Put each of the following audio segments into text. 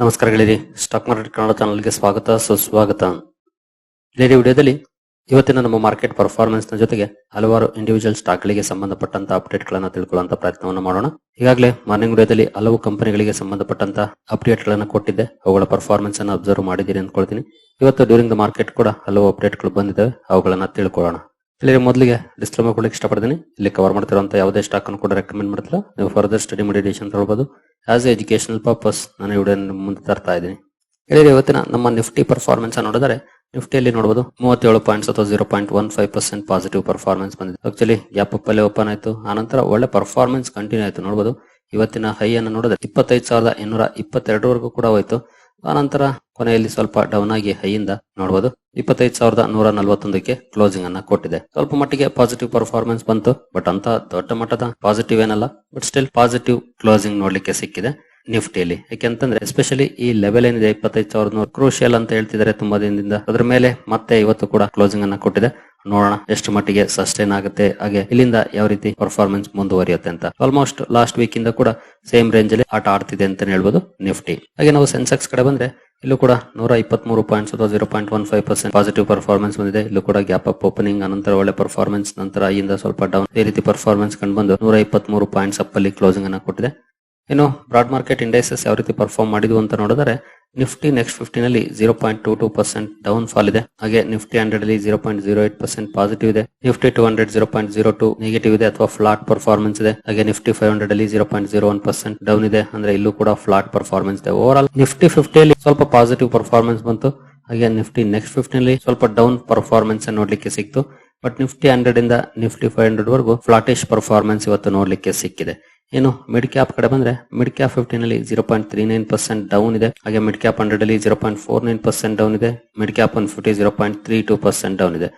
ನಮಸ್ಕಾರಗಳಿರಿ stock market Kannada ಚಾನಲ್ಗೆ ಸ್ವಾಗತ, ಸುಸ್ವಾಗತ. ಗೆಳೆಯರಿ, ವಿಡಿಯೋದಲ್ಲಿ ಇವತ್ತಿನ ನಮ್ಮ ಮಾರ್ಕೆಟ್ ಪರ್ಫಾರ್ಮೆನ್ಸ್ನ ಜೊತೆಗೆ ಹಲವಾರು ಇಂಡಿವಿಜುವಲ್ ಸ್ಟಾಕ್ ಗಳಿಗೆ ಸಂಬಂಧಪಟ್ಟಂತ ಅಪ್ಡೇಟ್ ಗಳನ್ನ ತಿಳ್ಕೊಳ್ಳುವಂತ ಪ್ರಯತ್ನವನ್ನು ಮಾಡೋಣ. ಈಗಾಗಲೇ ಮಾರ್ನಿಂಗ್ ವಿಡಿಯೋದಲ್ಲಿ ಹಲವು ಕಂಪನಿಗಳಿಗೆ ಸಂಬಂಧಪಟ್ಟಂತ ಅಪ್ಡೇಟ್ ಗಳನ್ನ ಕೊಟ್ಟಿದ್ದೆ. ಅವುಗಳ ಪರ್ಫಾರ್ಮೆನ್ಸ್ ಅನ್ನು ಅಬ್ಸರ್ವ್ ಮಾಡಿದ್ದೀರಿ ಅಂದ್ಕೊಳ್ತೀನಿ. ಇವತ್ತು ಡ್ಯೂರಿಂಗ್ ದ ಮಾರ್ಕೆಟ್ ಕೂಡ ಹಲವು ಅಪ್ಡೇಟ್ಗಳು ಬಂದಿದ್ದಾವೆ. ಅವುಗಳನ್ನ ತಿಳ್ಕೊಳ್ಳೋಣ. ಇಲ್ಲಿ ಮೊದಲಿಗೆ ಡಿಸ್ಪ್ಲೋಮಾ ಕೊಡಲಿಕ್ಕೆ ಇಷ್ಟಪಡ್ತೀನಿ. ಇಲ್ಲಿ ಕವರ್ ಮಾಡ್ತಿರುವಂತ ಯಾವುದೇ ಸ್ಟಾಕ್ ಅನ್ನು ಕೂಡ ರೆಕಮೆಂಡ್ ಮಾಡ್ತಿಲ್ಲ. ನೀವು ಫರ್ದರ್ ಸ್ಟಡಿ ಮೆಡಿಟೇಷನ್ ತಗೊಳ್ಬಹುದು ಆಸ್ ಎಜುಕೇಶನಲ್ ಪರ್ಪಸ್ ನಾನು ವಿಡಿಯೋ ಮುಂದೆ ತರ್ತಾ ಇದ್ದೀನಿ. ಹೇಳಿದ್ರೆ ಇವತ್ತಿನ ನಮ್ಮ ನಿಫ್ಟಿ ಪರ್ಫಾರ್ಮೆನ್ಸ್ ನೋಡಿದರೆ ನಿಫ್ಟಿಯಲ್ಲಿ ನೋಡಬಹುದು ಮೂವತ್ತೇಳು ಪಾಯಿಂಟ್ಸ್ ಅಥವಾ zero point one five percent positive performance ಬಂದಿದೆ. ಆಕ್ಚುಲಿ ಗ್ಯಾಪ್ ಅಪ್ ಅಲ್ಲಿ ಓಪನ್ ಆಯಿತು. ಆನಂತರ ಒಳ್ಳೆ ಪರ್ಫಾರ್ಮೆನ್ಸ್ ಕಂಟಿನ್ಯೂ ಆಯಿತು. ನೋಡಬಹುದು ಇವತ್ತಿನ ಹೈ ಅನ್ನು ನೋಡಿದ್ರೆ, ಇಪ್ಪತ್ತೈದು ಸಾವಿರದ ಇನ್ನೂರ ಇಪ್ಪತ್ತೆರಡರವರೆಗೂ ಕೂಡ ಹೋಯ್ತು. ಆನಂತರ ಕೊನೆಯಲ್ಲಿ ಸ್ವಲ್ಪ ಡೌನ್ ಆಗಿ ಹೈಯಿಂದ ನೋಡಬಹುದು ಇಪ್ಪತ್ತೈದು ಸಾವಿರದ ನೂರ ನಲವತ್ತೊಂದಕ್ಕೆ ಕ್ಲೋಸಿಂಗ್ ಅನ್ನ ಕೊಟ್ಟಿದೆ. ಸ್ವಲ್ಪ ಮಟ್ಟಿಗೆ ಪಾಸಿಟಿವ್ ಪರ್ಫಾರ್ಮೆನ್ಸ್ ಬಂತು ಬಟ್ ಅಂತ ದೊಡ್ಡ ಮಟ್ಟದ ಪಾಸಿಟಿವ್ ಏನಲ್ಲ ಬಟ್ ಸ್ಟಿಲ್ ಪಾಸಿಟಿವ್ ಕ್ಲೋಸಿಂಗ್ ನೋಡ್ಲಿಕ್ಕೆ ಸಿಕ್ಕಿದೆ. ನಿಫ್ಟಿಯಲ್ಲಿ. ಯಾಕೆಂತಂದ್ರೆ ಎಸ್ಪೆಷಲಿ ಈ ಲೆವೆಲ್ ಏನಿದೆ, ಇಪ್ಪತ್ತೈದು ಸಾವಿರದ ನೂರು ಕ್ರೂಷಿಯಲ್ ಅಂತ ಹೇಳ್ತಿದ್ದಾರೆ ತುಂಬಾ ದಿನದಿಂದ. ಅದ್ರ ಮೇಲೆ ಮತ್ತೆ ಇವತ್ತು ಕೂಡ ಕ್ಲೋಸಿಂಗ್ ಅನ್ನ ಕೊಟ್ಟಿದೆ. ನೋಡೋಣ ಎಷ್ಟು ಮಟ್ಟಿಗೆ ಸಸ್ಟೈನ್ ಆಗುತ್ತೆ, ಹಾಗೆ ಇಲ್ಲಿಂದ ಯಾವ ರೀತಿ ಪರ್ಫಾರ್ಮೆನ್ಸ್ ಮುಂದುವರಿಯುತ್ತೆ ಅಂತ. ಆಲ್ಮೋಸ್ಟ್ ಲಾಸ್ಟ್ ವೀಕ್ ಇಂದ ಕೂಡ ಸೇಮ್ ರೇಂಜ್ ಅಲ್ಲಿ ಆಟ ಆಡ್ತಿದೆ ಅಂತ ಹೇಳ್ಬೋದು ನಿಫ್ಟಿ. ಹಾಗೆ ನಾವು ಸೆನ್ಸೆಕ್ಸ್ ಕಡೆ ಬಂದ್ರೆ ಇಲ್ಲೂ ಕೂಡ ನೂರ ಇಪ್ಪತ್ಮೂರು ಪಾಯಿಂಟ್ಸ್ ಅಥವಾ zero point one five percent positive performance ಬಂದಿದೆ. ಇಲ್ಲೂ ಕೂಡ ಗ್ಯಾಪ್ ಅಪ್ ಓಪನಿಂಗ್ ಅನಂತರ ಒಳ್ಳೆ ಪರ್ಫಾರ್ಮೆನ್ಸ್ ನಂತರ ಇಲ್ಲಿಂದ ಸ್ವಲ್ಪ ಡೌನ್ ಈ ರೀತಿ ಪರ್ಫಾರ್ಮೆನ್ಸ್ ಕಂಡು ಬಂದು ನೂರ ಇಪ್ಪತ್ಮೂರು ಪಾಯಿಂಟ್ಸ್ ಅಪ್ ಅಲ್ಲಿ ಕ್ಲೋಸಿಂಗ್ ಅನ್ನ ಕೊಟ್ಟಿದೆ. ಇನ್ನು ಬ್ರಾಡ್ ಮಾರ್ಕೆಟ್ ಇಂಡೈಸಸ್ ಯಾವ ರೀತಿ ಪರ್ಫಾರ್ಮ್ ಮಾಡಿದ್ವು ಅಂತ ನೋಡಿದರೆ Nifty next ಫಿಫ್ಟಿನಲ್ಲಿ zero point two two percent down fall ಇದೆ. ಹಾಗೆ ನಿಫ್ಟಿ ಹಂಡ್ರೆಡ್ ಅಲ್ಲಿ zero point zero eight percent positive ಇದೆ. Nifty two hundred zero point zero two negative ಇದೆ ಅಥವಾ ಫ್ಲಾಟ್ ಪರ್ಫಾರ್ಮೆನ್ಸ್ ಇದೆ. ಹಾಗೆ ನಿಫ್ಟಿ ಫೈವ್ ಹಂಡ್ರೆಡ್ ಅಲ್ಲಿ zero point zero one percent down ಇದೆ. ಅಂದ್ರೆ ಇಲ್ಲೂ ಕೂಡ ಫ್ಲಾಟ್ ಪರ್ಫಾರ್ಮೆನ್ಸ್ ಇದೆ. ಓವರ್ ಆಲ್ ನಿಫ್ಟಿ ಫಿಫ್ಟಿಯಲ್ಲಿ ಸ್ವಲ್ಪ ಪಾಸಿಟಿವ್ ಪರ್ಫಾರ್ಮೆನ್ಸ್ ಬಂತು. ಹಾಗೆ ನಿಫ್ಟಿ ನೆಕ್ಸ್ಟ್ ಫಿಫ್ಟಿನಲ್ಲಿ ಸ್ವಲ್ಪ ಡೌನ್ ಪರ್ಫಾರ್ಮೆನ್ಸ್ ನೋಡ್ಲಿಕ್ಕೆ ಸಿಕ್ತು. ಬಟ್ ನಿಫ್ಟಿ ಹಂಡ್ರೆಡ್ ಇಂದ ನಿಫ್ಟಿ ಫೈವ್ ಹಂಡ್ರೆಡ್ ವರೆಗೂ ಫ್ಲಾಟಿಶ್ ಪರ್ಫಾರ್ಮೆನ್ಸ್ ಇವತ್ತು ನೋಡ್ಲಿಕ್ಕೆ ಸಿಕ್ಕಿದೆ. ಇನ್ನು ಮಿಡ್ ಕ್ಯಾಪ್ ಕಡೆ ಬಂದ್ರೆ ಮಿಡ್ ಕ್ಯಾಪ್ ಫಿಫ್ಟೀನ್ ಅಲ್ಲಿ zero point three nine percent down ಇದೆ. ಹಾಗೆ ಮಿಡ್ ಕ್ಯಾಪ್ ಹಂಡ್ರೆಡ್ ಅಲ್ಲಿ zero point four nine percent down ಇದೆ. Mid cap one fifty zero point three two percent down ಇದೆ.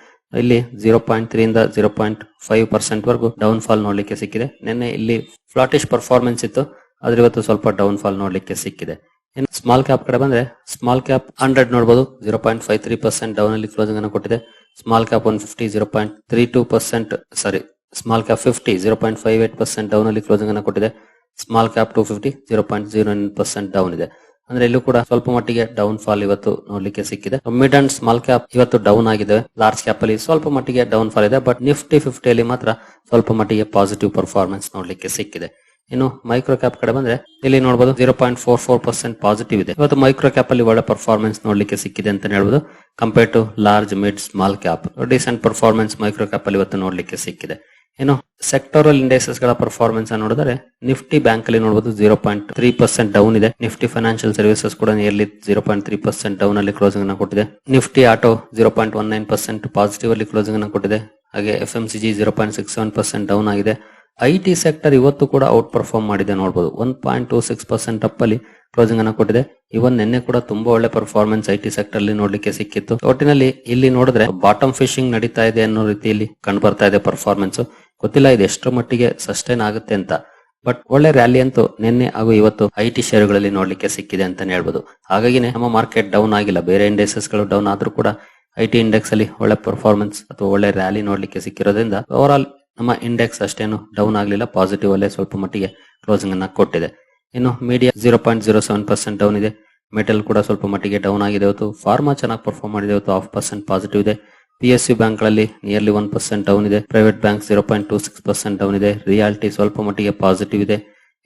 ಇಲ್ಲಿ ಜೀರೋ ಪಾಯಿಂಟ್ ತ್ರೀ ಇಂದ zero point five percent ವರೆಗೂ down fall ನೋಡ್ಲಿಕ್ಕೆ ಸಿಕ್ಕಿದೆ. ನಿನ್ನೆ ಇಲ್ಲಿ ಫ್ಲಾಟಿಶ್ ಪರ್ಫಾರ್ಮೆನ್ಸ್ ಇತ್ತು. ಆದ್ರೆ ಇವತ್ತು ಸ್ವಲ್ಪ ಡೌನ್ ಫಾಲ್ ನೋಡ್ಲಿಕ್ಕೆ ಸಿಕ್ಕಿದೆ. ಇನ್ನು ಸ್ಮಾಲ್ ಕ್ಯಾಪ್ ಕಡೆ ಬಂದ್ರೆ ಸ್ಮಾಲ್ ಕ್ಯಾಪ್ ಹಂಡ್ರೆಡ್ ನೋಡಬಹುದು zero point five three percent down ಅಲ್ಲಿ ಕ್ಲೋಸಿಂಗ್ ಅನ್ನು ಕೊಟ್ಟಿದೆ. Small cap one fifty zero point three two percent sorry small cap fifty zero point five eight percent down ಅಲ್ಲಿ closing ಅನ್ನು ಕೊಟ್ಟಿದೆ. Small cap two fifty zero point zero nine percent down ಇದೆ. ಅಂದ್ರೆ ಇಲ್ಲೂ ಕೂಡ ಸ್ವಲ್ಪ ಮಟ್ಟಿಗೆ ಡೌನ್ ಫಾಲ್ ಇವತ್ತು ನೋಡ್ಲಿಕ್ಕೆ ಸಿಕ್ಕಿದೆ. ಮಿಡ್ ಅಂಡ್ ಸ್ಮಾಲ್ ಕ್ಯಾಪ್ ಇವತ್ತು ಡೌನ್ ಆಗಿದೆ ಲಾರ್ಜ್ ಕ್ಯಾಪ್ ಅಲ್ಲಿ ಸ್ವಲ್ಪ ಮಟ್ಟಿಗೆ ಡೌನ್ ಫಾಲ್ ಇದೆ ಬಟ್ ನಿಫ್ಟಿ ಫಿಫ್ಟಿಯಲ್ಲಿ ಮಾತ್ರ ಸ್ವಲ್ಪ ಮಟ್ಟಿಗೆ ಪಾಸಿಟಿವ್ ಪರ್ಫಾರ್ಮೆನ್ಸ್ ನೋಡ್ಲಿಕ್ಕೆ ಸಿಕ್ಕಿದೆ. ಇನ್ನು ಮೈಕ್ರೋ ಕ್ಯಾಪ್ ಕಡೆ ಬಂದ್ರೆ ಇಲ್ಲಿ ನೋಡಬಹುದು zero point four four percent positive ಇದೆ. ಇವತ್ತು ಮೈಕ್ರೋ ಕ್ಯಾಪ್ ಅಲ್ಲಿ ಒಳ್ಳೆ ಪರ್ಫಾರ್ಮೆನ್ಸ್ ನೋಡ್ಲಿಕ್ಕೆ ಸಿಕ್ಕಿದೆ ಅಂತ ಹೇಳ್ಬೋದು. Compare to large mid small cap decent performance micro cap ಅಲ್ಲಿ ಇವತ್ತು ನೋಡ್ಲಿಕ್ಕೆ ಸಿಕ್ಕಿದೆ. ಇನ್ನು ಸೆಕ್ಟೋರಲ್ ಇಂಡೆಕ್ಸಸ್ಗಳ ಪರ್ಫಾರ್ಮೆನ್ಸ್ ನೋಡಿದರೆ ನಿಫ್ಟಿ ಬ್ಯಾಂಕ್ ಅಲ್ಲಿ ನೋಡಬಹುದು zero point three percent down ಇದೆ. ನಿಫ್ಟಿ ಫೈನಾನ್ಷಿಯಲ್ ಸರ್ವಿಸಸ್ ಕೂಡ nearly zero point three percent down ಅಲ್ಲಿ ಕ್ಲೋಸಿಂಗ್ ಅನ್ನು ಕೊಟ್ಟಿದೆ. Nifty auto zero point one nine percent positive ಅಲ್ಲಿ ಕ್ಲೋಸಿಂಗ್ ಅನ್ನು ಕೊಟ್ಟಿದೆ. ಹಾಗೆ F M C G zero point six seven percent down ಆಗಿದೆ. ಐ ಟಿ ಸೆಕ್ಟರ್ ಇವತ್ತು ಕೂಡ ಔಟ್ ಪರ್ಫಾರ್ಮ್ ಮಾಡಿದೆ ನೋಡಬಹುದು one point two six percent up ಅಲ್ಲಿ ಕ್ಲೋಸಿಂಗ್ ಅನ್ನು ಕೊಟ್ಟಿದೆ. ಇವನ್ ನಿನ್ನೆ ಕೂಡ ತುಂಬಾ ಒಳ್ಳೆ ಪರ್ಫಾರ್ಮೆನ್ಸ್ ಐ ಟಿ ಸೆಕ್ಟರ್ ಅಲ್ಲಿ ನೋಡ್ಲಿಕ್ಕೆ ಸಿಕ್ಕಿತ್ತು. ಒಟ್ಟಿನಲ್ಲಿ ಇಲ್ಲಿ ನೋಡಿದ್ರೆ ಬಾಟಮ್ ಫಿಶಿಂಗ್ ನಡೀತಾ ಇದೆ ಅನ್ನೋ ರೀತಿಯಲ್ಲಿ ಕಂಡು ಬರ್ತಾ ಇದೆ ಪರ್ಫಾರ್ಮೆನ್ಸ್ ಗೊತ್ತಿಲ್ಲ ಇದು ಎಷ್ಟರ ಮಟ್ಟಿಗೆ ಸಸ್ಟೈನ್ ಆಗುತ್ತೆ ಅಂತ. ಬಟ್ ಒಳ್ಳೆ ರ್ಯಾಲಿ ಅಂತೂ ನಿನ್ನೆ ಹಾಗೂ ಇವತ್ತು ಐ ಟಿ ಷೇರುಗಳಲ್ಲಿ ನೋಡ್ಲಿಕ್ಕೆ ಸಿಕ್ಕಿದೆ ಅಂತಾನೆ ಹೇಳ್ಬೋದು. ಹಾಗಾಗಿನೇ ನಮ್ಮ ಮಾರ್ಕೆಟ್ ಡೌನ್ ಆಗಿಲ್ಲ. ಬೇರೆ ಇಂಡೆಕ್ಸಸ್ಗಳು ಡೌನ್ ಆದ್ರೂ ಕೂಡ ಐ ಟಿ ಇಂಡೆಕ್ಸ್ ಅಲ್ಲಿ ಒಳ್ಳೆ ಪರ್ಫಾರ್ಮೆನ್ಸ್ ಅಥವಾ ಒಳ್ಳೆ ರ್ಯಾಲಿ ನೋಡ್ಲಿಕ್ಕೆ ಸಿಕ್ಕಿರೋದ್ರಿಂದ ಓವರ್ ಆಲ್ ನಮ್ಮ ಇಂಡೆಕ್ಸ್ ಅಷ್ಟೇನು ಡೌನ್ ಆಗಲಿಲ್ಲ ಪಾಸಿಟಿವ್ ಅಲ್ಲೇ ಸ್ವಲ್ಪ ಮಟ್ಟಿಗೆ ಕ್ಲೋಸಿಂಗ್ ಅನ್ನ ಕೊಟ್ಟಿದೆ. ಇನ್ನು media zero point zero seven percent down ಇದೆ. ಮೆಟಲ್ ಕೂಡ ಸ್ವಲ್ಪ ಮಟ್ಟಿಗೆ ಡೌನ್ ಆಗಿದೆ ಇವತ್ತು ಫಾರ್ಮಾ ಚೆನ್ನಾಗಿ ಪರ್ಫಾರ್ಮ್ ಮಾಡಿದೆ ಇವತ್ತು ಹಾಫ್ ಪರ್ಸೆಂಟ್ ಪಾಸಿಟಿವ್ ಇದೆ. ಪಿ ಎಸ್ ಯು ಬ್ಯಾಂಕ್ಗಳಲ್ಲಿ ನಿಯರ್ಲಿ ಒನ್ ಪರ್ಸೆಂಟ್ ಡೌನ್ ಇದೆ. Private bank zero point two six percent down ಇದೆ. ರಿಯಾಲಿಟಿ ಸ್ವಲ್ಪ ಮಟ್ಟಿಗೆ ಪಾಸಿಟಿವ್ ಇದೆ.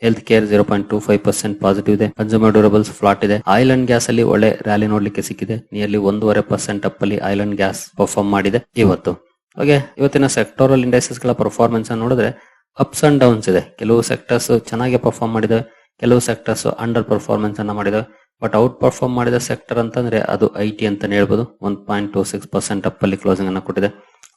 Health care zero point two five percent positive ಇದೆ. ಕನ್ಸ್ಯೂಮರ್ ಡ್ಯೂರಬಲ್ಸ್ ಫ್ಲಾಟ್ ಇದೆ. Oil and gas ಅಲ್ಲಿ ಒಳ್ಳೆ ರ್ಯಾಲಿ ನೋಡ್ಲಿಕ್ಕೆ ಸಿಕ್ಕಿದೆ. ನಿಯರ್ಲಿ ಒಂದೂವರೆ ಪರ್ಸೆಂಟ್ ಅಪ್ ಅಲ್ಲಿ ಅಂಡ್ ಗ್ಯಾಸ್ ಪರ್ಫಾರ್ಮ್ ಮಾಡಿದೆ ಇವತ್ತು. ಹಾಗೆ ಇವತ್ತಿನ ಸೆಕ್ಟೋರಲ್ ಇಂಡೈಸಸ್ಗಳ ಪರ್ಫಾರ್ಮೆನ್ಸ್ ನೋಡಿದ್ರೆ ಅಪ್ಸ್ ಅಂಡ್ ಡೌನ್ಸ್ ಇದೆ. ಕೆಲವು ಸೆಕ್ಟರ್ಸ್ ಚೆನ್ನಾಗಿ ಪರ್ಫಾರ್ಮ್ ಮಾಡಿದೆ, ಕೆಲವು ಸೆಕ್ಟರ್ಸ್ ಅಂಡರ್ ಪರ್ಫಾರ್ಮೆನ್ಸ್ ಅನ್ನ ಮಾಡಿದೆ. ಬಟ್ ಔಟ್ ಪರ್ಫಾರ್ಮ್ ಮಾಡಿದ ಸೆಕ್ಟರ್ ಅಂತಂದ್ರೆ ಅದು ಐ ಟಿ ಅಂತಾನೆ ಹೇಳ್ಬೋದು. One point two six percent up ಅಲ್ಲಿ ಕ್ಲೋಸಿಂಗ್ ಅನ್ನ ಕೊಟ್ಟಿದೆ.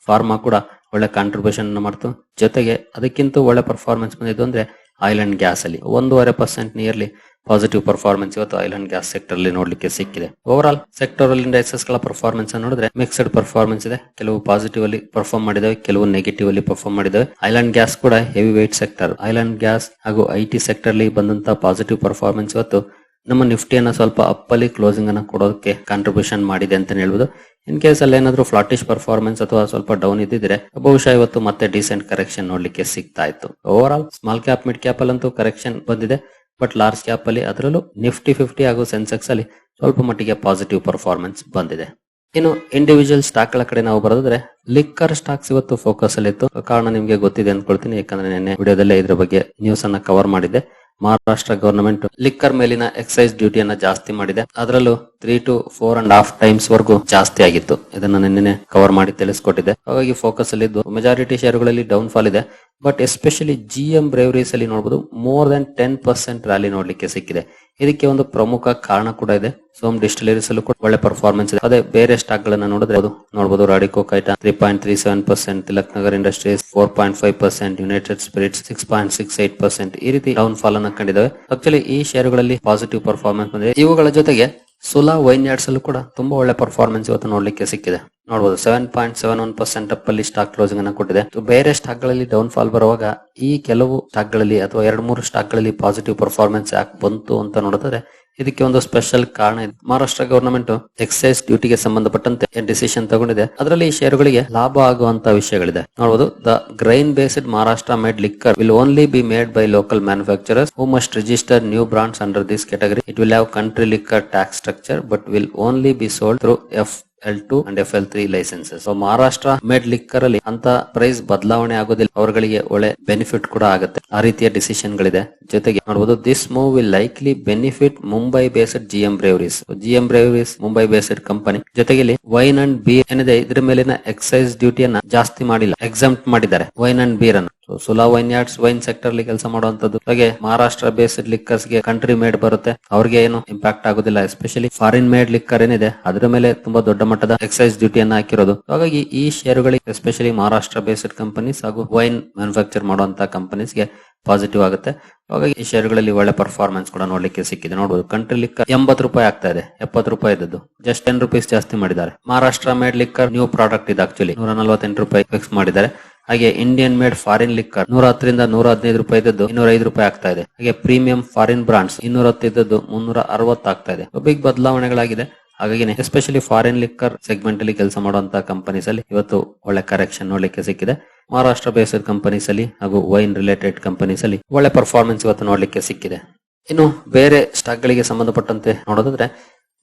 ಫಾರ್ಮಾ ಕೂಡ ಒಳ್ಳೆ ಕಾಂಟ್ರಿಬ್ಯೂಷನ್ ಮಾಡ್ತು. ಜೊತೆಗೆ ಅದಕ್ಕಿಂತ ಒಳ್ಳೆ ಪರ್ಫಾರ್ಮೆನ್ಸ್ ಬಂದಿದ್ದು ಅಂದ್ರೆ ಅಂಡ್ ಗ್ಯಾಸ್ ಅಲ್ಲಿ ಒಂದೂವರೆ ಪರ್ಸೆಂಟ್ ನಿಯರ್ಲಿ ಪಾಸಿಟಿವ್ ಪರ್ಫಾರ್ಮೆನ್ಸ್ ಇವತ್ತು ಐಲ್ಯಾಂಡ್ ಗ್ಯಾಸ್ ಸೆಕ್ಟರ್ ಅಲ್ಲಿ ನೋಡ್ಲಿಕ್ಕೆ ಸಿಕ್ಕಿದೆ. ಓವರ್ ಆಲ್ ಸೆಕ್ಟರ್ ಇಂಡೈಸಸ್ಗಳ ಪರ್ಫಾರ್ಮೆನ್ಸ್ ನೋಡಿದ್ರೆ ಮಿಕ್ಸ್ಡ್ ಪರ್ಫಾರ್ಮೆನ್ಸ್ ಇದೆ. ಕೆಲವು ಪಾಸಿಟಿವ್ ಅಲ್ಲಿ ಪರ್ಫಾರ್ಮ್ ಮಾಡಿದಾವೆ, ಕೆಲವು ನೆಗೆಟಿವ್ ಅಲ್ಲಿ ಪರ್ಫಾರ್ಮ್ ಮಾಡಿದಾವೆ. ಐಲ್ಯಾಂಡ್ ಗ್ಯಾಸ್ ಕೂಡ heavy weight sector oil and gas ಹಾಗೂ ಐ ಟಿ ಸೆಕ್ಟರ್ ಅಲ್ಲಿ ಬಂದಂತ ಪಾಸಿಟಿವ್ ಪರ್ಫಾರ್ಮೆನ್ಸ್ ಇವತ್ತು ನಮ್ಮ ನಿಫ್ಟಿಯನ್ನ ಸ್ವಲ್ಪ ಅಪ್ಪಲ್ಲಿ ಕ್ಲೋಸಿಂಗ್ ಅನ್ನ ಕೊಡೋದಕ್ಕೆ ಕಾಂಟ್ರಿಬ್ಯೂಷನ್ ಮಾಡಿದೆ ಅಂತ ಹೇಳ್ಬೋದು. ಇನ್ ಕೇಸ್ ಅಲ್ಲಿ ಏನಾದ್ರು ಫ್ಲಾಟಿಶ್ ಪರ್ಫಾರ್ಮೆನ್ಸ್ ಅಥವಾ ಸ್ವಲ್ಪ ಡೌನ್ ಇದ್ದಿದ್ರೆ, ಬಹುಶಃ ಇವತ್ತು ಮತ್ತೆ ಡಿಸೆಂಟ್ ಕರೆಕ್ಷನ್ ನೋಡ್ಲಿಕ್ಕೆ ಸಿಗ್ತಾ ಇತ್ತು. Over all small cap mid cap ಅಲ್ಲಂತೂ ಕರೆಕ್ಷನ್ ಬಂದಿದೆ. ಬಟ್ ಲಾರ್ಜ್ ಕ್ಯಾಪ್ ಅಲ್ಲಿ ಅದರಲ್ಲೂ ನಿಫ್ಟಿ, ಫಿಫ್ಟಿ ಹಾಗೂ ಸೆನ್ಸೆಕ್ಸ್ ಅಲ್ಲಿ ಸ್ವಲ್ಪ ಮಟ್ಟಿಗೆ ಪಾಸಿಟಿವ್ ಪರ್ಫಾರ್ಮೆನ್ಸ್ ಬಂದಿದೆ. ಇನ್ನು ಇಂಡಿವಿಜುವಲ್ ಸ್ಟಾಕ್ಗಳ ಕಡೆ ನಾವು ಬರೋದ್ರೆ ಲಿಕ್ಕರ್ ಸ್ಟಾಕ್ಸ್ ಇವತ್ತು ಫೋಕಸ್ ಅಲ್ಲಿ ಇತ್ತು ಕಾರಣ ನಿಮ್ಗೆ ಗೊತ್ತಿದೆ ಅನ್ಕೊಳ್ತೀನಿ. ಯಾಕಂದ್ರೆ ನಿನ್ನೆ ವಿಡಿಯೋದಲ್ಲೇ ಇದ್ರ ಬಗ್ಗೆ ನ್ಯೂಸ್ ಅನ್ನ ಕವರ್ ಮಾಡಿದ್ದೆ. ಮಹಾರಾಷ್ಟ್ರ ಗವರ್ನಮೆಂಟ್ ಲಿಕ್ಕರ್ ಮೇಲಿನ ಎಕ್ಸೈಸ್ ಡ್ಯೂಟಿಯನ್ನ ಜಾಸ್ತಿ ಮಾಡಿದೆ. ಅದರಲ್ಲೂ three to four and half times ವರೆಗೂ ಜಾಸ್ತಿ ಆಗಿತ್ತು. ಇದನ್ನ ನಿನ್ನೆ ಕವರ್ ಮಾಡಿ ತಿಳಿಸ್ಕೊಟ್ಟಿದೆ ಹಾಗಾಗಿ ಫೋಕಸ್ ಅಲ್ಲಿ ಮೆಜಾರಿಟಿ ಶೇರುಗಳಲ್ಲಿ ಡೌನ್ ಫಾಲ್ ಇದೆ. But especially G M breweries ಅಲ್ಲಿ ನೋಡಬಹುದು more than ten percent rally ನೋಡ್ಲಿಕ್ಕೆ ಸಿಕ್ಕಿದೆ. ಇದಕ್ಕೆ ಒಂದು ಪ್ರಮುಖ ಕಾರಣ ಕೂಡ ಇದೆ. ಸೋಮ್ ಡಿಸ್ಟಿಲರೀಸ್ ಅಲ್ಲೂ ಕೂಡ ಒಳ್ಳೆ ಪರ್ಫಾರ್ಮೆನ್ಸ್ ಇದೆ. ಅದೇ ಬೇರೆ ಸ್ಟಾಕ್ ಗಳನ್ನ ನೋಡಿದ್ರೆ ನೋಡಬಹುದು Radico Khaitan three point three seven percent Tilak Nagar industries four point five percent united spirit six point six eight percent ಈ ರೀತಿ ಡೌನ್ ಫಾಲ್ ಅನ್ನ ಕಂಡಿದ್ದಾವೆ. ಆಕ್ಚುಲಿ ಈ ಶೇರುಗಳಲ್ಲಿ ಪಾಸಿಟಿವ್ ಪರ್ಫಾರ್ಮೆನ್ಸ್ ಬಂದಿದೆ. ಇವುಗಳ ಜೊತೆಗೆ ಸುಲಾ ವೈನ್ ಯಾರ್ಡ್ಸ್ ಅಲ್ಲೂ ಕೂಡ ತುಂಬಾ ಒಳ್ಳೆ ಪರ್ಫಾರ್ಮೆನ್ಸ್ ಇವತ್ತು ನೋಡ್ಲಿಕ್ಕೆ ಸಿಕ್ಕಿದೆ. ನೋಡಬಹುದು seven point seven one percent up ಅಲ್ಲಿ ಸ್ಟಾಕ್ ಕ್ಲೋಸಿಂಗ್ ಅನ್ನ ಕೊಟ್ಟಿದೆ. ಬೇರೆ ಸ್ಟಾಕ್ಗಳಲ್ಲಿ ಡೌನ್ ಫಾಲ್ ಬರುವಾಗ ಈ ಕೆಲವು ಸ್ಟಾಕ್ಗಳಲ್ಲಿ ಅಥವಾ ಎರಡು ಮೂರು ಸ್ಟಾಕ್ಗಳಲ್ಲಿ ಪಾಸಿಟಿವ್ ಪರ್ಫಾರ್ಮೆನ್ಸ್ ಯಾಕೆ ಬಂತು ಅಂತ ನೋಡಿದ್ರೆ ಇದಕ್ಕೆ ಒಂದು ಸ್ಪೆಷಲ್ ಕಾರಣ ಇದೆ. ಮಹಾರಾಷ್ಟ್ರ ಗವರ್ನಮೆಂಟ್ ಎಕ್ಸೈಸ್ ಡ್ಯೂಟಿಗೆ ಸಂಬಂಧಪಟ್ಟಂತೆ ಡಿಸಿಷನ್ ತಗೊಂಡಿದೆ? ಅದರಲ್ಲಿ ಈ ಶೇರುಗಳಿಗೆ ಲಾಭ ಆಗುವಂತ ವಿಷಯಗಳಿದೆ. ನೋಡಬಹುದು the grain based Maharashtra made liquor will only be made by local manufacturers who must register new brands under this category it will have country liquor tax structure but will only be sold through F L two and F L three licences Maharashtra made liquor ಅಲ್ಲಿ ಅಂತ price ಬದಲಾವಣೆ ಆಗೋದಿಲ್ಲ. ಅವರುಗಳಿಗೆ ಒಳ್ಳೆ benefit ಕೂಡ ಆಗುತ್ತೆ. ಆ ರೀತಿಯ decision ಗಳಿದೆ. ಜೊತೆಗೆ ನೋಡಬಹುದು this move will likely benefit Mumbai based G M breweries G M breweries Mumbai based company ಜೊತೆಗೆ ಇಲ್ಲಿ ವೈನ್ ಅಂಡ್ ಬೀರ್ ಏನಿದೆ, ಇದ್ರ ಮೇಲಿನ ಎಕ್ಸೈಸ್ ಡ್ಯೂಟಿಯನ್ನ ಜಾಸ್ತಿ ಮಾಡಿಲ್ಲ ಎಕ್ಸೆಂಪ್ಟ್ ಮಾಡಿದ್ದಾರೆ ವೈನ್ ಅಂಡ್ ಬೀರ್ ಅನ್ನು. So Sula vineyards wine sector ಅಲ್ಲಿ ಕೆಲಸ ಮಾಡುವಂತದ್ದು ಹಾಗೆ ಮಹಾರಾಷ್ಟ್ರ ಬೇಸ್ಡ್ ಲಿಕ್ಕರ್ಸ್ಗೆ ಕಂಟ್ರಿ ಮೇಡ್ ಬರುತ್ತೆ. ಅವ್ರಿಗೆ ಏನು ಇಂಪ್ಯಾಕ್ಟ್ ಆಗೋದಿಲ್ಲ ಎಸ್ಪೆಷಲಿ ಫಾರಿನ್ ಮೇಡ್ ಲಿಕ್ಕರ್ ಏನಿದೆ, ಅದರ ಮೇಲೆ ತುಂಬಾ ದೊಡ್ಡ ಮಟ್ಟದ ಎಕ್ಸೈಸ್ ಡ್ಯೂಟಿಯನ್ನು ಹಾಕಿರೋದು. ಹಾಗಾಗಿ ಈ ಶೇರುಗಳಿಗೆ ಎಸ್ಪೆಷಲಿ ಮಹಾರಾಷ್ಟ್ರ ಬೇಸ್ಡ್ ಕಂಪನೀಸ್ ಹಾಗೂ ವೈನ್ ಮ್ಯಾನುಫ್ಯಾಕ್ಚರ್ ಮಾಡುವಂತ ಕಂಪನೀಸ್ಗೆ ಪಾಸಿಟಿವ್ ಆಗುತ್ತೆ. ಹಾಗಾಗಿ ಈ ಶೇರುಗಳಲ್ಲಿ ಒಳ್ಳೆ ಪರ್ಫಾರ್ಮೆನ್ಸ್ ಕೂಡ ನೋಡ್ಲಿಕ್ಕೆ ಸಿಕ್ಕಿದೆ. ನೋಡಬಹುದು ಕಂಟ್ರಿ ಲಿಕ್ಕರ್ ಎಂಬತ್ತು ರೂಪಾಯಿ ಆಗ್ತಾ ಇದೆ, ಎಪ್ಪತ್ತು ರೂಪಾಯಿ ಇದ್ದದ್ದು. ಜಸ್ಟ್ ಟೆನ್ ರುಪೀಸ್ ಜಾಸ್ತಿ ಮಾಡಿದ್ದಾರೆ. Maharashtra made liquor new product ಇದೆ ಆಕ್ಚುಲಿ ನೂರ ನಲವತ್ತೆಂಟು ರೂಪಾಯಿ ಫಿಕ್ಸ್ ಮಾಡಿದ್ದಾರೆ. ಹಾಗೆ ಇಂಡಿಯನ್ ಮೇಡ್ ಫಾರಿನ್ ಲಿಕ್ಕರ್ ನೂರ ಹತ್ತರಿಂದ ನೂರ ಹದಿನೈದು ರೂಪಾಯಿ ಇದ್ದದ್ದು ಇನ್ನೂರ ಐದು ರೂಪಾಯಿ ಆಗ್ತಾ ಇದೆ. ಹಾಗೆ ಪ್ರೀಮಿಯಂ ಫಾರಿನ್ ಬ್ರಾಂಡ್ಸ್ ಇನ್ನೂರ ಹತ್ತು ಇದ್ದದ್ದು ಮುನ್ನೂರ ಅರವತ್ತು ಆಗ್ತಾ ಇದೆ. ಬಿಗ್ ಬದಲಾವಣೆಗಳಾಗಿದೆ. ಹಾಗಾಗಿ ಎಸ್ಪೆಷಲಿ ಫಾರಿನ್ ಲಿಕ್ಕರ್ ಸೆಗ್ಮೆಂಟ್ ಅಲ್ಲಿ ಕೆಲಸ ಮಾಡುವಂತಹ ಕಂಪನೀಸ್ ಅಲ್ಲಿ ಇವತ್ತು ಒಳ್ಳೆ ಕರೆಕ್ಷನ್ ನೋಡ್ಲಿಕ್ಕೆ ಸಿಕ್ಕಿದೆ. ಮಹಾರಾಷ್ಟ್ರ ಬೇಸ್ಡ್ ಕಂಪನೀಸ್ ಅಲ್ಲಿ ಹಾಗೂ ವೈನ್ ರಿಲೇಟೆಡ್ ಕಂಪನೀಸ್ ಅಲ್ಲಿ ಒಳ್ಳೆ ಪರ್ಫಾರ್ಮೆನ್ಸ್ ಇವತ್ತು ನೋಡ್ಲಿಕ್ಕೆ ಸಿಕ್ಕಿದೆ. ಇನ್ನು ಬೇರೆ ಸ್ಟಾಕ್ ಗಳಿಗೆ ಸಂಬಂಧಪಟ್ಟಂತೆ ನೋಡೋದಾದ್ರೆ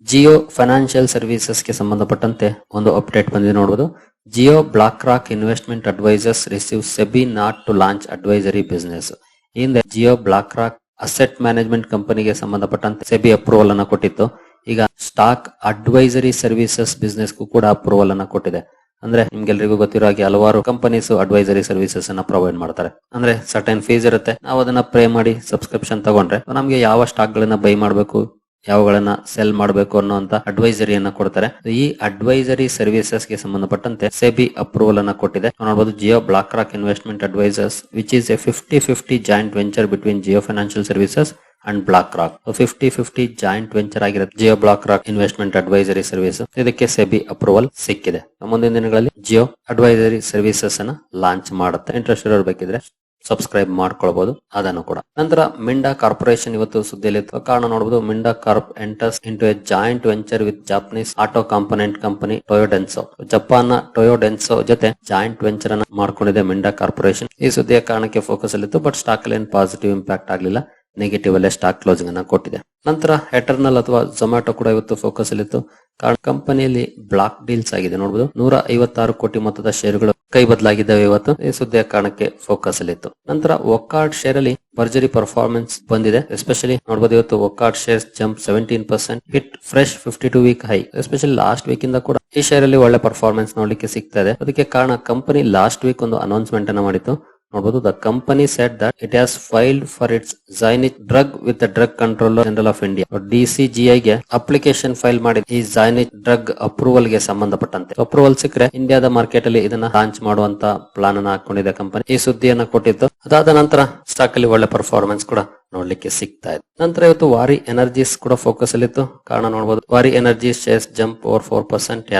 ಜಿಯೋ ಫೈನಾನ್ಷಿಯಲ್ ಸರ್ವಿಸಸ್ಗೆ ಸಂಬಂಧಪಟ್ಟಂತೆ ಒಂದು ಅಪ್ಡೇಟ್ ಬಂದಿದೆ ನೋಡಬಹುದು Jio BlackRock investment advisers receive SEBI nod to launch advisory business. ಹಿಂದೆ Jio BlackRock asset management ಕಂಪನಿಗೆ ಸಂಬಂಧಪಟ್ಟಂತೆ ಸೆಬಿ ಅಪ್ರೂವಲ್ ಅನ್ನು ಕೊಟ್ಟಿತ್ತು. ಈಗ ಸ್ಟಾಕ್ ಅಡ್ವೈಸರಿ ಸರ್ವಿಸಸ್ ಬಿಸ್ನೆಸ್ ಕೂಡ ಅಪ್ರೂವಲ್ ಅನ್ನು ಕೊಟ್ಟಿದೆ. ಅಂದ್ರೆ ನಿಮ್ಗೆಲ್ರಿಗೂ ಗೊತ್ತಿರೋ ಹಾಗೆ ಹಲವಾರು ಕಂಪನೀಸ್ ಅಡ್ವೈಸರಿ ಸರ್ವಿಸಸ್ ಅನ್ನ ಪ್ರೊವೈಡ್ ಮಾಡ್ತಾರೆ. ಅಂದ್ರೆ ಸರ್ಟನ್ ಫೀಸ್ ಇರುತ್ತೆ. ನಾವು ಅದನ್ನ ಪೇ ಮಾಡಿ ಸಬ್ಸ್ಕ್ರಿಪ್ಷನ್ ತಗೊಂಡ್ರೆ ನಮ್ಗೆ ಯಾವ ಸ್ಟಾಕ್ ಗಳನ್ನ ಬೈ ಮಾಡಬೇಕು ಯಾವಗಳನ್ನ ಸೆಲ್ ಮಾಡಬೇಕು ಅನ್ನೋಂತ ಅಡ್ವೈಸರಿಯನ್ನ ಕೊಡ್ತಾರೆ. ಈ ಅಡ್ವೈಸರಿ ಸರ್ವಿಸಸ್ಗೆ ಸಂಬಂಧಪಟ್ಟಂತೆ ಸೆಬಿ ಅಪ್ರೂವಲ್ ಅನ್ನ ಕೊಟ್ಟಿದೆ. ನೋಡಬಹುದು Jio BlackRock investment advisers which is a fifty fifty joint venture between Jio financial services and BlackRock fifty fifty joint venture ಆಗಿರುತ್ತೆ Jio BlackRock investment advisory service ಇದಕ್ಕೆ ಸೆಬಿ ಅಪ್ರೂವಲ್ ಸಿಕ್ಕಿದೆ. ಮುಂದಿನ ದಿನಗಳಲ್ಲಿ ಜಿಯೋ ಅಡ್ವೈಸರಿ ಸರ್ವಿಸಸ್ ಅನ್ನ launch ಮಾಡುತ್ತೆ interest ಇರೋರು ಬೇಕಿದ್ರೆ subscribe ಮಾಡ್ಕೊಳ್ಬಹುದು ಅದನ್ನು ಕೂಡ. ನಂತರ ಮಿಂಡಾ ಕಾರ್ಪೊರೇಷನ್ ಇವತ್ತು ಸುದ್ದಿಯಲ್ಲಿ ಕಾರಣ ನೋಡಬಹುದು Minda corp enters into a joint venture with Japanese auto component company Toyodenso ಜಪಾನ್ನ ಟೊಯೋಡೆನ್ಸೋ ಜೊತೆ ಜಾಯಿಂಟ್ ವೆಂಚರ್ ಅನ್ನ ಮಾಡ್ಕೊಂಡಿದೆ ಮಿಂಡಾ ಕಾರ್ಪೊರೇಷನ್. ಈ ಸುದ್ದಿಯ ಕಾರಣಕ್ಕೆ ಫೋಕಸ್ ಅಲ್ಲಿತ್ತು ಬಟ್ ಸ್ಟಾಕ್ ಅಲ್ಲಿ ಪಾಸಿಟಿವ್ ಇಂಪ್ಯಾಕ್ಟ್ ಆಗಲಿಲ್ಲ. ನೆಗೆಟಿವ್ ಅಲ್ಲೇ ಸ್ಟಾಕ್ ಕ್ಲೋಸಿಂಗ್ ಅನ್ನ ಕೊಟ್ಟಿದೆ. ನಂತರ ಹೆಟರ್ನಲ್ ಅಥವಾ ಜೊಮ್ಯಾಟೊ ಕೂಡ ಇವತ್ತು ಫೋಕಸ್ ಅಲ್ಲಿತ್ತು. ಕಾರಣ ಕಂಪನಿಯಲ್ಲಿ ಬ್ಲಾಕ್ ಡೀಲ್ಸ್ ಆಗಿದೆ ನೋಡಬಹುದು ನೂರ ಐವತ್ತಾರು ಕೋಟಿ ಮೊತ್ತದ ಷೇರುಗಳು ಕೈ ಬದಲಾಗಿದ್ದಾವೆ ಇವತ್ತು. ಈ ಸುದ್ದಿಯ ಕಾರಣಕ್ಕೆ ಫೋಕಸ್ ಅಲ್ಲಿತ್ತು ನಂತರ ಒಕ್ಕಾಡ್ ಶೇರ್ ಅಲ್ಲಿ ಭರ್ಜರಿ ಪರ್ಫಾರ್ಮೆನ್ಸ್ ಬಂದಿದೆ. ಎಸ್ಪೆಷಲಿ ನೋಡಬಹುದು ಇವತ್ತು Wockhardt share jump seventeen percent hit fresh fifty two week high especially last week ಇಂದ ಕೂಡ ಈ ಶೇರ್ ಅಲ್ಲಿ ಒಳ್ಳೆ ಪರ್ಫಾರ್ಮೆನ್ಸ್ ನೋಡ್ಲಿಕ್ಕೆ ಸಿಗ್ತಾ ಇದೆ. ಅದಕ್ಕೆ ಕಾರಣ ಕಂಪನಿ ಲಾಸ್ಟ್ ವೀಕ್ ಒಂದು ಅನೌನ್ಸ್ಮೆಂಟ್ ಅನ್ನ ಮಾಡಿತ್ತು. ನೋಡಬಹುದು the company said that it has failed for its generic drug with drug controller general of India DCGI ಗೆ ಅಪ್ಲಿಕೇಶನ್ ಫೈಲ್ ಮಾಡಿ ಈ ಜೈನಿಕ್ ಡ್ರಗ್ ಅಪ್ರೂವಲ್ಗೆ ಸಂಬಂಧಪಟ್ಟಂತೆ. ಅಪ್ರೂವಲ್ ಸಿಕ್ಕರೆ ಇಂಡಿಯಾದ ಮಾರ್ಕೆಟ್ ಅಲ್ಲಿ ಇದನ್ನ ಲಾಂಚ್ ಮಾಡುವಂತ ಪ್ಲಾನ್ ಅನ್ನ ಹಾಕೊಂಡಿದೆ ಕಂಪನಿ ಈ ಸುದ್ದಿಯನ್ನ ಕೊಟ್ಟಿತ್ತು ಅದಾದ ನಂತರ ಸ್ಟಾಕ್ ಅಲ್ಲಿ ಒಳ್ಳೆ ಪರ್ಫಾರ್ಮೆನ್ಸ್ ಕೂಡ ನೋಡ್ಲಿಕ್ಕೆ ಸಿಗ್ತಾ ಇದೆ. ನಂತರ ಇವತ್ತು ವಾರಿ ಎನರ್ಜೀಸ್ ಕೂಡ ಫೋಕಸ್ ಅಲ್ಲಿತ್ತು. ಕಾರಣ ನೋಡಬಹುದು Waaree energy shares jump over four percent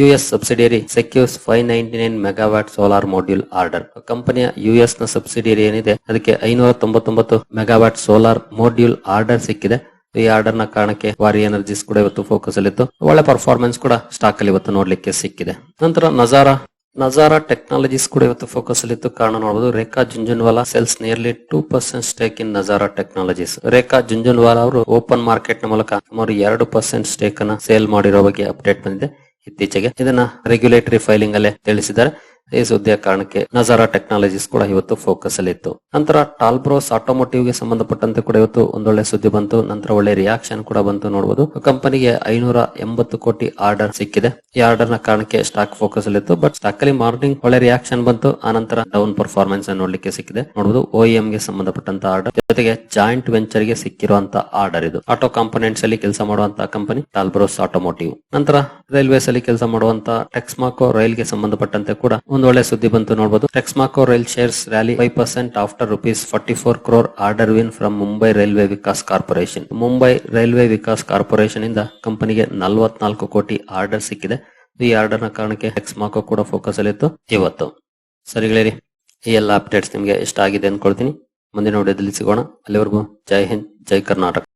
U S subsidiary secures five ninety nine megawatt solar module order ಕಂಪನಿಯ ಯು ಎಸ್ನ ಸಬ್ಸಿಡಿಯರಿ ಏನಿದೆ, ಅದಕ್ಕೆ ಐನೂರ ತೊಂಬತ್ತೊಂಬತ್ತು ಮೆಗಾವ್ಯಾಟ್ ಸೋಲಾರ್ ಮಾಡ್ಯೂಲ್ ಆರ್ಡರ್ ಸಿಕ್ಕಿದೆ. ಈ ಆರ್ಡರ್ನ ಕಾರಣಕ್ಕೆ ವಾರಿ ಎನರ್ಜೀಸ್ ಕೂಡ ಇವತ್ತು ಫೋಕಸ್ ಅಲ್ಲಿತ್ತು. ಒಳ್ಳೆ ಪರ್ಫಾರ್ಮೆನ್ಸ್ ಕೂಡ ಸ್ಟಾಕ್ ಅಲ್ಲಿ ಇವತ್ತು ನೋಡ್ಲಿಕ್ಕೆ ಸಿಕ್ಕಿದೆ. ನಂತರ ನಜಾರಾ ನಜಾರಾ ಟೆಕ್ನಾಲಜೀಸ್ ಕೂಡ ಇವತ್ತು ಫೋಕಸ್ ಅಲ್ಲಿ ಇತ್ತು. ಕಾರಣ ನೋಡಬಹುದು Rekha Jhunjhunwala sells nearly two percent stake in Nazara technologies Rekha Jhunjhunwala ಅವರು ಓಪನ್ ಮಾರ್ಕೆಟ್ನ ಮೂಲಕ ಸುಮಾರು ಎರಡು ಪರ್ಸೆಂಟ್ ಸ್ಟೇಕ್ ಅನ್ನ ಸೇಲ್ ಮಾಡಿರೋ ಬಗ್ಗೆ ಅಪ್ಡೇಟ್ ಬಂದಿದೆ ಇತ್ತೀಚೆಗೆ. ಇದನ್ನ ರೆಗ್ಯುಲೇಟರಿ ಫೈಲಿಂಗ್ ಅಲ್ಲೇ ತಿಳಿಸಿದ್ದಾರೆ. ಈ ಸುದ್ದಿಯ ಕಾರಣಕ್ಕೆ ನಜಾರಾ ಟೆಕ್ನಾಲಜೀಸ್ ಕೂಡ ಇವತ್ತು ಫೋಕಸ್ ಅಲ್ಲಿ ಇತ್ತು. ನಂತರ ಟಾಲ್ಬ್ರೋಸ್ ಆಟೋಮೋಟಿವ್ಗೆ ಸಂಬಂಧಪಟ್ಟಂತೆ ಕೂಡ ಇವತ್ತು ಒಂದೊಳ್ಳೆ ಸುದ್ದಿ ಬಂತು. ನಂತರ ಒಳ್ಳೆ ರಿಯಾಕ್ಷನ್ ಕೂಡ ಬಂತು ನೋಡಬಹುದು ಕಂಪನಿಗೆ ಐನೂರ ಎಂಬತ್ತು ಕೋಟಿ ಆರ್ಡರ್ ಸಿಕ್ಕಿದೆ. ಈ ಆರ್ಡರ್ನ ಕಾರಣಕ್ಕೆ ಸ್ಟಾಕ್ ಫೋಕಸ್ ಅಲ್ಲಿ ಇತ್ತು. ಬಟ್ ಸ್ಟಾಕ್ ಅಲ್ಲಿ ಮಾರ್ನಿಂಗ್ ಒಳ್ಳೆ ರಿಯಾಕ್ಷನ್ ಬಂತು. ಆನಂತರ ಡೌನ್ ಪರ್ಫಾರ್ಮೆನ್ಸ್ ನೋಡ್ಲಿಕ್ಕೆ ಸಿಕ್ಕಿದೆ. ನೋಡಬಹುದು ಓಎಂ ಗೆ ಸಂಬಂಧಪಟ್ಟಂತ ಆರ್ಡರ್ ಜೊತೆಗೆ ಜಾಯಿಂಟ್ ವೆಂಚರ್ಗೆ ಸಿಕ್ಕಿರುವಂತ ಆರ್ಡರ್ ಇದು. ಆಟೋ ಕಾಂಪೋನೆಂಟ್ಸ್ ಅಲ್ಲಿ ಕೆಲಸ ಮಾಡುವಂತಹ ಕಂಪನಿ ಟಾಲ್ಬ್ರೋಸ್ ಆಟೋಮೋಟಿವ್ ನಂತರ ರೈಲ್ವೇಸ್ ಅಲ್ಲಿ ಕೆಲಸ ಮಾಡುವಂತ ಟೆಕ್ಸ್ಮಾಕೋ ರೈಲ್ಗೆ ಸಂಬಂಧಪಟ್ಟಂತೆ ಕೂಡ ಒಂದು ಒಳ್ಳೆ ಸುದ್ದಿ ಬಂತು ನೋಡಬಹುದು Texmaco rail shares rally five percent after rupees forty four crore order win from Mumbai railway Vikas corporation Mumbai railway Vikas corporation ಇಂದ ಕಂಪನಿಗೆ ನಲವತ್ನಾಲ್ಕು ಕೋಟಿ ಆರ್ಡರ್ ಸಿಕ್ಕಿದೆ. ಈ ಆರ್ಡರ್ನ ಕಾರಣಕ್ಕೆ ಟೆಕ್ಸ್ಮಾಕೋ ಕೂಡ ಫೋಕಸ್ ಅಲ್ಲಿ ಇತ್ತು ಇವತ್ತು. ಸರಿಗಳೇರಿ ಈ ಎಲ್ಲ ಅಪ್ಡೇಟ್ಸ್ ನಿಮಗೆ ಇಷ್ಟ ಆಗಿದೆ ಅಂದ್ಕೊಳ್ತೀನಿ ಮುಂದಿನ ವಿಡಿಯೋದಲ್ಲಿ ಸಿಗೋಣ. ಅಲ್ಲಿವರೆಗೂ ಜೈ ಹಿಂದ್, ಜೈ ಕರ್ನಾಟಕ.